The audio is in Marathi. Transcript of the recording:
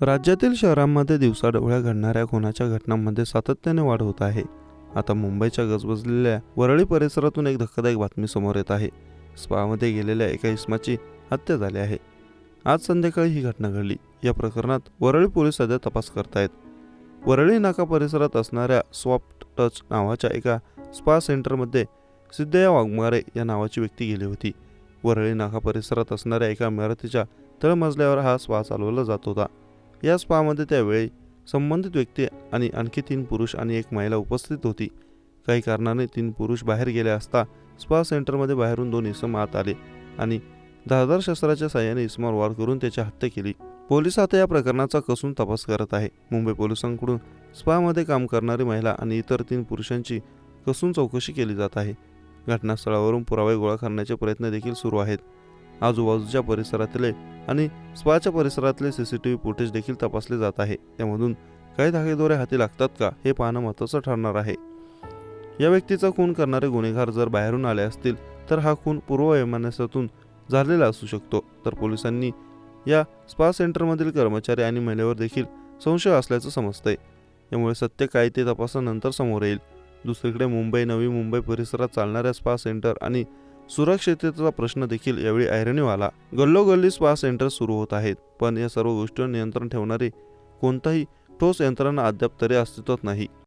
राज्यातील शहरांमध्ये दिवसाढवळ्या घडणाऱ्या खुनाच्या घटनांमध्ये सातत्याने वाढ होत आहे. आता मुंबईच्या गजबजलेल्या वरळी परिसरातून एक धक्कादायक बातमी समोर येत आहे. स्पामध्ये गेलेल्या एका इस्माची हत्या झाली आहे. आज संध्याकाळी ही घटना घडली. या प्रकरणात वरळी पोलीस सध्या तपास करतायत. वरळी नाका परिसरात असणाऱ्या सॉफ्ट टच नावाच्या एका स्पा सेंटरमध्ये सिद्धया वाघमारे या नावाची व्यक्ती गेली होती. वरळी नाका परिसरात असणाऱ्या एका इमारतीच्या तळमजल्यावर हा स्पा चालवला जात होता. या स्पामध्ये त्यावेळी संबंधित व्यक्ती आणि आणखी तीन पुरुष आणि एक महिला उपस्थित होती. काही कारणाने तीन पुरुष बाहेर गेले असता स्पा सेंटरमध्ये बाहेरून दोन इसम आत आले आणि धारदार शस्त्राच्या साह्याने इसमावर वार करून त्याची हत्या केली. पोलीस आता या प्रकरणाचा कसून तपास करत आहे. मुंबई पोलिसांकडून स्पामध्ये काम करणारी महिला आणि इतर तीन पुरुषांची कसून चौकशी केली जात आहे. घटनास्थळावरून पुरावे गोळा करण्याचे प्रयत्न देखील सुरू आहेत. आजूबाजूच्या परिसरातले आणि स्पाच्या परिसरातले सीसीटीव्ही फुटेज देखील तपासले जात आहे. त्यामधून काही धागेदोरे हाती लागतात का हे पाहणं महत्त्वाचं ठरणार आहे. या व्यक्तीचा खून करणारे गुन्हेगार जर बाहेरून आले असतील तर हा खून पूर्ववैमानसातून झालेला असू शकतो. तर पोलिसांनी या स्पा सेंटरमधील कर्मचारी आणि महिलेवर देखील संशय असल्याचं समजतंय. यामुळे सत्य काय ते तपासानंतर समोर येईल. दुसरीकडे मुंबई नवी मुंबई परिसरात चालणाऱ्या स्पा सेंटर आणि सुरक्षिततेचा प्रश्न देखील यावेळी ऐरणीवाला. गल्लोगल्ली स्पा सेंटर सुरू होत आहेत पण या सर्व गोष्टीवर नियंत्रण ठेवणारी कोणताही ठोस यंत्रणा अद्याप तरी अस्तित्वात नाही.